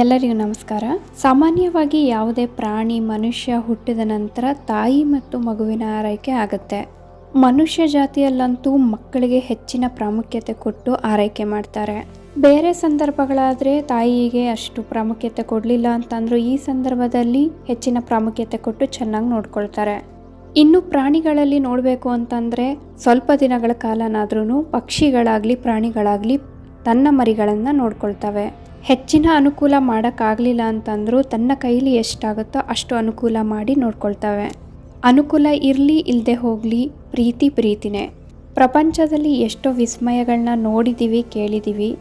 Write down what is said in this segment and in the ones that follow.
ಎಲ್ಲರಿಗೂ ನಮಸ್ಕಾರ. ಸಾಮಾನ್ಯವಾಗಿ ಯಾವುದೇ ಪ್ರಾಣಿ ಮನುಷ್ಯ ಹುಟ್ಟಿದ ನಂತರ ತಾಯಿ ಮತ್ತು ಮಗುವಿನ ಆರೈಕೆ ಆಗುತ್ತೆ. ಮನುಷ್ಯ ಜಾತಿಯಲ್ಲಂತೂ ಮಕ್ಕಳಿಗೆ ಹೆಚ್ಚಿನ ಪ್ರಾಮುಖ್ಯತೆ ಕೊಟ್ಟು ಆರೈಕೆ ಮಾಡ್ತಾರೆ. ಬೇರೆ ಸಂದರ್ಭಗಳಾದರೆ ತಾಯಿಗೆ ಅಷ್ಟು ಪ್ರಾಮುಖ್ಯತೆ ಕೊಡಲಿಲ್ಲ ಅಂತಂದರೂ ಈ ಸಂದರ್ಭದಲ್ಲಿ ಹೆಚ್ಚಿನ ಪ್ರಾಮುಖ್ಯತೆ ಕೊಟ್ಟು ಚೆನ್ನಾಗಿ ನೋಡ್ಕೊಳ್ತಾರೆ. ಇನ್ನು ಪ್ರಾಣಿಗಳಲ್ಲಿ ನೋಡಬೇಕು ಅಂತಂದರೆ ಸ್ವಲ್ಪ ದಿನಗಳ ಕಾಲನಾದ್ರೂ ಪಕ್ಷಿಗಳಾಗಲಿ ಪ್ರಾಣಿಗಳಾಗಲಿ ತನ್ನ ಮರಿಗಳನ್ನು ನೋಡ್ಕೊಳ್ತವೆ. ಹೆಚ್ಚಿನ ಅನುಕೂಲ ಮಾಡೋಕ್ಕಾಗಲಿಲ್ಲ ಅಂತಂದರೂ ತನ್ನ ಕೈಲಿ ಎಷ್ಟಾಗುತ್ತೋ ಅಷ್ಟು ಅನುಕೂಲ ಮಾಡಿ ನೋಡ್ಕೊಳ್ತವೆ. ಅನುಕೂಲ ಇರಲಿ ಇಲ್ಲದೆ ಹೋಗಲಿ, ಪ್ರೀತಿ ಪ್ರೀತಿನೇ. ಪ್ರಪಂಚದಲ್ಲಿ ಎಷ್ಟೋ ವಿಸ್ಮಯಗಳನ್ನ ನೋಡಿದ್ದೀವಿ ಕೇಳಿದ್ದೀವಿ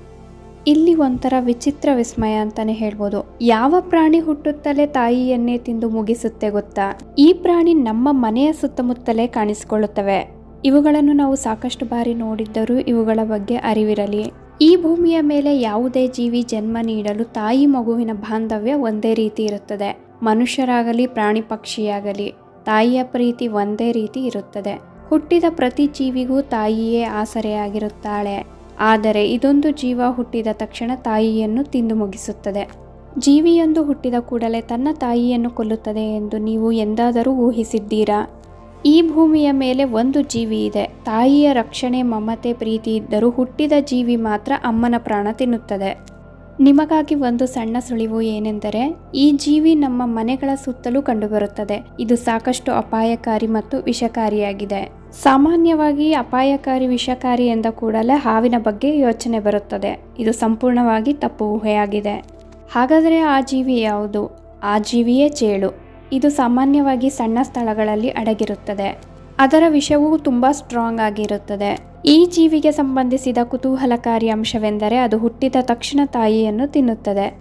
ಇಲ್ಲಿ ಒಂಥರ ವಿಚಿತ್ರ ವಿಸ್ಮಯ ಅಂತಲೇ ಹೇಳ್ಬೋದು. ಯಾವ ಪ್ರಾಣಿ ಹುಟ್ಟುತ್ತಲೇ ತಾಯಿಯನ್ನೇ ತಿಂದು ಮುಗಿಸುತ್ತೆ ಗೊತ್ತಾ? ಈ ಪ್ರಾಣಿ ನಮ್ಮ ಮನೆಯ ಸುತ್ತಮುತ್ತಲೇ ಕಾಣಿಸಿಕೊಳ್ಳುತ್ತವೆ. ಇವುಗಳನ್ನು ನಾವು ಸಾಕಷ್ಟು ಬಾರಿ ನೋಡಿದ್ದರೂ ಇವುಗಳ ಬಗ್ಗೆ ಅರಿವಿರಲಿ. ಈ ಭೂಮಿಯ ಮೇಲೆ ಯಾವುದೇ ಜೀವಿ ಜನ್ಮ ನೀಡಲು ತಾಯಿ ಮಗುವಿನ ಬಾಂಧವ್ಯ ಒಂದೇ ರೀತಿ ಇರುತ್ತದೆ. ಮನುಷ್ಯರಾಗಲಿ, ಪ್ರಾಣಿ ಪಕ್ಷಿಯಾಗಲಿ, ತಾಯಿಯ ಪ್ರೀತಿ ಒಂದೇ ರೀತಿ ಇರುತ್ತದೆ. ಹುಟ್ಟಿದ ಪ್ರತಿ ಜೀವಿಗೂ ತಾಯಿಯೇ ಆಸರೆಯಾಗಿರುತ್ತಾಳೆ. ಆದರೆ ಇದೊಂದು ಜೀವ ಹುಟ್ಟಿದ ತಕ್ಷಣ ತಾಯಿಯನ್ನು ತಿಂದು ಮುಗಿಸುತ್ತದೆ. ಜೀವಿಯೊಂದು ಹುಟ್ಟಿದ ಕೂಡಲೇ ತನ್ನ ತಾಯಿಯನ್ನು ಕೊಲ್ಲುತ್ತದೆ ಎಂದು ನೀವು ಎಂದಾದರೂ ಊಹಿಸಿದ್ದೀರಾ? ಈ ಭೂಮಿಯ ಮೇಲೆ ಒಂದು ಜೀವಿ ಇದೆ. ತಾಯಿಯ ರಕ್ಷಣೆ, ಮಮತೆ, ಪ್ರೀತಿ ಇದ್ದರೂ ಹುಟ್ಟಿದ ಜೀವಿ ಮಾತ್ರ ಅಮ್ಮನ ಪ್ರಾಣ ತಿನ್ನುತ್ತದೆ. ನಿಮಗಾಗಿ ಒಂದು ಸಣ್ಣ ಸುಳಿವು ಏನೆಂದರೆ, ಈ ಜೀವಿ ನಮ್ಮ ಮನೆಗಳ ಸುತ್ತಲೂ ಕಂಡುಬರುತ್ತದೆ. ಇದು ಸಾಕಷ್ಟು ಅಪಾಯಕಾರಿ ಮತ್ತು ವಿಷಕಾರಿಯಾಗಿದೆ. ಸಾಮಾನ್ಯವಾಗಿ ಅಪಾಯಕಾರಿ, ವಿಷಕಾರಿ ಎಂದ ಕೂಡಲೇ ಹಾವಿನ ಬಗ್ಗೆ ಯೋಚನೆ ಬರುತ್ತದೆ. ಇದು ಸಂಪೂರ್ಣವಾಗಿ ತಪ್ಪು ಊಹೆಯಾಗಿದೆ. ಹಾಗಾದರೆ ಆ ಜೀವಿ ಯಾವುದು? ಆ ಜೀವಿಯೇ ಚೇಳು. ಇದು ಸಾಮಾನ್ಯವಾಗಿ ಸಣ್ಣ ಸ್ಥಳಗಳಲ್ಲಿ ಅಡಗಿರುತ್ತದೆ. ಅದರ ವಿಷವು ತುಂಬ ಸ್ಟ್ರಾಂಗ್ ಆಗಿರುತ್ತದೆ. ಈ ಜೀವಿಗೆ ಸಂಬಂಧಿಸಿದ ಕುತೂಹಲಕಾರಿ ಅಂಶವೆಂದರೆ ಅದು ಹುಟ್ಟಿದ ತಕ್ಷಣ ತಾಯಿಯನ್ನು ತಿನ್ನುತ್ತದೆ.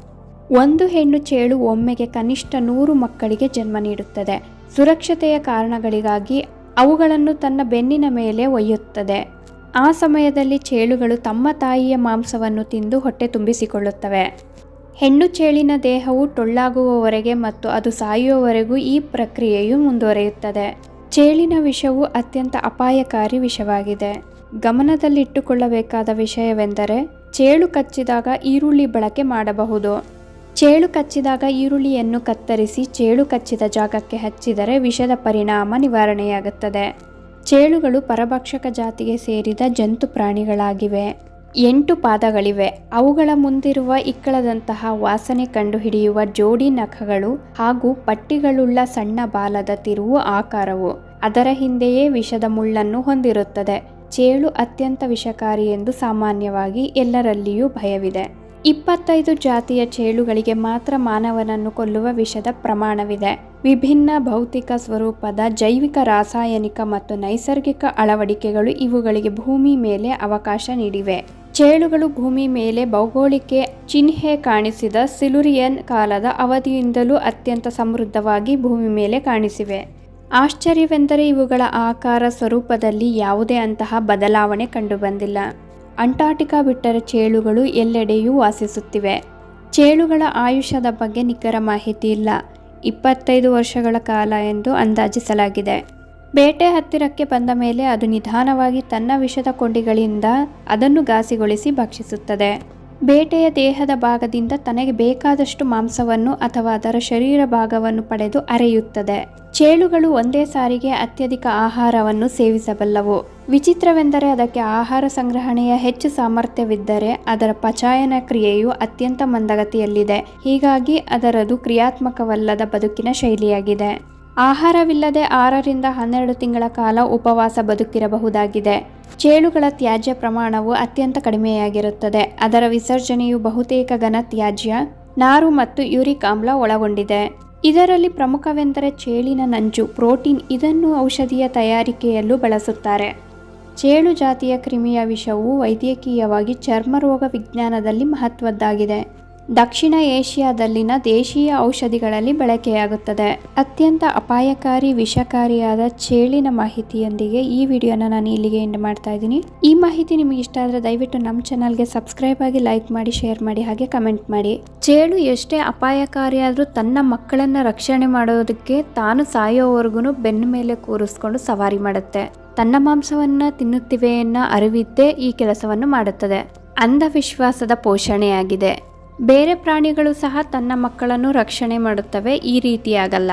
ಒಂದು ಹೆಣ್ಣು ಚೇಳು ಒಮ್ಮೆಗೆ ಕನಿಷ್ಠ ನೂರು ಮಕ್ಕಳಿಗೆ ಜನ್ಮ ನೀಡುತ್ತದೆ. ಸುರಕ್ಷತೆಯ ಕಾರಣಗಳಿಗಾಗಿ ಅವುಗಳನ್ನು ತನ್ನ ಬೆನ್ನಿನ ಮೇಲೆ ಒಯ್ಯುತ್ತದೆ. ಆ ಸಮಯದಲ್ಲಿ ಚೇಳುಗಳು ತಮ್ಮ ತಾಯಿಯ ಮಾಂಸವನ್ನು ತಿಂದು ಹೊಟ್ಟೆ ತುಂಬಿಸಿಕೊಳ್ಳುತ್ತವೆ. ಹೆಣ್ಣು ಚೇಳಿನ ದೇಹವು ಟೊಳ್ಳಾಗುವವರೆಗೆ ಮತ್ತು ಅದು ಸಾಯುವವರೆಗೂ ಈ ಪ್ರಕ್ರಿಯೆಯು ಮುಂದುವರಿಯುತ್ತದೆ. ಚೇಳಿನ ವಿಷವು ಅತ್ಯಂತ ಅಪಾಯಕಾರಿ ವಿಷವಾಗಿದೆ. ಗಮನದಲ್ಲಿಟ್ಟುಕೊಳ್ಳಬೇಕಾದ ವಿಷಯವೆಂದರೆ ಚೇಳು ಕಚ್ಚಿದಾಗ ಈರುಳ್ಳಿ ಬಳಕೆ ಮಾಡಬಹುದು. ಚೇಳು ಕಚ್ಚಿದಾಗ ಈರುಳ್ಳಿಯನ್ನು ಕತ್ತರಿಸಿ ಚೇಳು ಕಚ್ಚಿದ ಜಾಗಕ್ಕೆ ಹಚ್ಚಿದರೆ ವಿಷದ ಪರಿಣಾಮ ನಿವಾರಣೆಯಾಗುತ್ತದೆ. ಚೇಳುಗಳು ಪರಭಕ್ಷಕ ಜಾತಿಗೆ ಸೇರಿದ ಜಂತು ಪ್ರಾಣಿಗಳಾಗಿವೆ. ಎಂಟು ಪಾದಗಳಿವೆ. ಅವುಗಳ ಮುಂದಿರುವ ಇಕ್ಕಳದಂತಹ ವಾಸನೆ ಕಂಡುಹಿಡಿಯುವ ಜೋಡಿ ನಖಗಳು ಹಾಗೂ ಪಟ್ಟಿಗಳುಳ್ಳ ಸಣ್ಣ ಬಾಲದ ತಿರುವು ಆಕಾರವು ಅದರ ಹಿಂದೆಯೇ ವಿಷದ ಮುಳ್ಳನ್ನು ಹೊಂದಿರುತ್ತದೆ. ಚೇಳು ಅತ್ಯಂತ ವಿಷಕಾರಿ ಎಂದು ಸಾಮಾನ್ಯವಾಗಿ ಎಲ್ಲರಲ್ಲಿಯೂ ಭಯವಿದೆ. ಇಪ್ಪತ್ತೈದು ಜಾತಿಯ ಚೇಳುಗಳಿಗೆ ಮಾತ್ರ ಮಾನವನನ್ನು ಕೊಲ್ಲುವ ವಿಷದ ಪ್ರಮಾಣವಿದೆ. ವಿಭಿನ್ನ ಭೌತಿಕ ಸ್ವರೂಪದ ಜೈವಿಕ, ರಾಸಾಯನಿಕ ಮತ್ತು ನೈಸರ್ಗಿಕ ಅಳವಡಿಕೆಗಳು ಇವುಗಳಿಗೆ ಭೂಮಿ ಮೇಲೆ ಅವಕಾಶ ನೀಡಿವೆ. ಚೇಳುಗಳು ಭೂಮಿ ಮೇಲೆ ಭೌಗೋಳಿಕ ಚಿಹ್ನೆ ಕಾಣಿಸಿದ ಸಿಲುರಿಯನ್ ಕಾಲದ ಅವಧಿಯಿಂದಲೂ ಅತ್ಯಂತ ಸಮೃದ್ಧವಾಗಿ ಭೂಮಿ ಮೇಲೆ ಕಾಣಿಸಿವೆ. ಆಶ್ಚರ್ಯವೆಂದರೆ ಇವುಗಳ ಆಕಾರ ಸ್ವರೂಪದಲ್ಲಿ ಯಾವುದೇ ಅಂತಹ ಬದಲಾವಣೆ ಕಂಡುಬಂದಿಲ್ಲ. ಅಂಟಾರ್ಟಿಕಾ ಬಿಟ್ಟರೆ ಚೇಳುಗಳು ಎಲ್ಲೆಡೆಯೂ ವಾಸಿಸುತ್ತಿವೆ. ಚೇಳುಗಳ ಆಯುಷ್ಯದ ಬಗ್ಗೆ ನಿಖರ ಮಾಹಿತಿ ಇಲ್ಲ. ಇಪ್ಪತ್ತೈದು ವರ್ಷಗಳ ಕಾಲ ಎಂದು ಅಂದಾಜಿಸಲಾಗಿದೆ. ಬೇಟೆ ಹತ್ತಿರಕ್ಕೆ ಬಂದ ಮೇಲೆ ಅದು ನಿಧಾನವಾಗಿ ತನ್ನ ವಿಷದ ಕೊಂಡಿಗಳಿಂದ ಅದನ್ನು ಘಾಸಿಗೊಳಿಸಿ ಭಕ್ಷಿಸುತ್ತದೆ. ಬೇಟೆಯ ದೇಹದ ಭಾಗದಿಂದ ತನಗೆ ಬೇಕಾದಷ್ಟು ಮಾಂಸವನ್ನು ಅಥವಾ ಅದರ ಶರೀರ ಭಾಗವನ್ನು ಪಡೆದು ಅರೆಯುತ್ತದೆ. ಚೇಳುಗಳು ಒಂದೇ ಸಾರಿಗೆ ಅತ್ಯಧಿಕ ಆಹಾರವನ್ನು ಸೇವಿಸಬಲ್ಲವು. ವಿಚಿತ್ರವೆಂದರೆ ಅದಕ್ಕೆ ಆಹಾರ ಸಂಗ್ರಹಣೆಯ ಹೆಚ್ಚು ಸಾಮರ್ಥ್ಯವಿದ್ದರೆ ಅದರ ಪಚಾಯನ ಕ್ರಿಯೆಯು ಅತ್ಯಂತ ಮಂದಗತಿಯಲ್ಲಿದೆ. ಹೀಗಾಗಿ ಅದರದು ಕ್ರಿಯಾತ್ಮಕವಲ್ಲದ ಬದುಕಿನ ಶೈಲಿಯಾಗಿದೆ. ಆಹಾರವಿಲ್ಲದೆ ಆರರಿಂದ ಹನ್ನೆರಡು ತಿಂಗಳ ಕಾಲ ಉಪವಾಸ ಬದುಕಿರಬಹುದಾಗಿದೆ. ಚೇಳುಗಳ ತ್ಯಾಜ್ಯ ಪ್ರಮಾಣವು ಅತ್ಯಂತ ಕಡಿಮೆಯಾಗಿರುತ್ತದೆ. ಅದರ ವಿಸರ್ಜನೆಯು ಬಹುತೇಕ ಘನ ತ್ಯಾಜ್ಯ, ನಾರು ಮತ್ತು ಯೂರಿಕ್ ಆಮ್ಲ ಒಳಗೊಂಡಿದೆ. ಇದರಲ್ಲಿ ಪ್ರಮುಖವೆಂದರೆ ಚೇಳಿನ ನಂಜು, ಪ್ರೋಟೀನ್ ಇದನ್ನು ಔಷಧಿಯ ತಯಾರಿಕೆಯಲ್ಲೂ ಬಳಸುತ್ತಾರೆ. ಚೇಳು ಜಾತಿಯ ಕ್ರಿಮಿಯ ವಿಷವು ವೈದ್ಯಕೀಯವಾಗಿ ಚರ್ಮರೋಗ ವಿಜ್ಞಾನದಲ್ಲಿ ಮಹತ್ವದ್ದಾಗಿದೆ. ದಕ್ಷಿಣ ಏಷ್ಯಾದಲ್ಲಿನ ದೇಶೀಯ ಔಷಧಿಗಳಲ್ಲಿ ಬಳಕೆಯಾಗುತ್ತದೆ. ಅತ್ಯಂತ ಅಪಾಯಕಾರಿ, ವಿಷಕಾರಿಯಾದ ಚೇಳಿನ ಮಾಹಿತಿಯೊಂದಿಗೆ ಈ ವಿಡಿಯೋನ ನಾನು ಇಲ್ಲಿಗೆ ಎಂಡ್ ಮಾಡ್ತಾ ಇದ್ದೀನಿ. ಈ ಮಾಹಿತಿ ನಿಮಗೆ ಇಷ್ಟ ಆದರೆ ದಯವಿಟ್ಟು ನಮ್ಮ ಚಾನಲ್ಗೆ ಸಬ್ಸ್ಕ್ರೈಬ್ ಆಗಿ ಲೈಕ್ ಮಾಡಿ, ಶೇರ್ ಮಾಡಿ, ಹಾಗೆ ಕಮೆಂಟ್ ಮಾಡಿ. ಚೇಳು ಎಷ್ಟೇ ಅಪಾಯಕಾರಿಯಾದರೂ ತನ್ನ ಮಕ್ಕಳನ್ನ ರಕ್ಷಣೆ ಮಾಡೋದಕ್ಕೆ ತಾನು ಸಾಯೋವರೆಗೂ ಬೆನ್ನ ಮೇಲೆ ಕೂರಿಸ್ಕೊಂಡು ಸವಾರಿ ಮಾಡುತ್ತೆ. ತನ್ನ ಮಾಂಸವನ್ನು ತಿನ್ನುತ್ತಿವೆ ಅನ್ನೋ ಅರಿವಿದ್ದೇ ಈ ಕೆಲಸವನ್ನು ಮಾಡುತ್ತದೆ. ಅಂಧವಿಶ್ವಾಸದ ಪೋಷಣೆಯಾಗಿದೆ. ಬೇರೆ ಪ್ರಾಣಿಗಳು ಸಹ ತನ್ನ ಮಕ್ಕಳನ್ನು ರಕ್ಷಣೆ ಮಾಡುತ್ತವೆ ಈ ರೀತಿಯಾಗಲ್ಲ.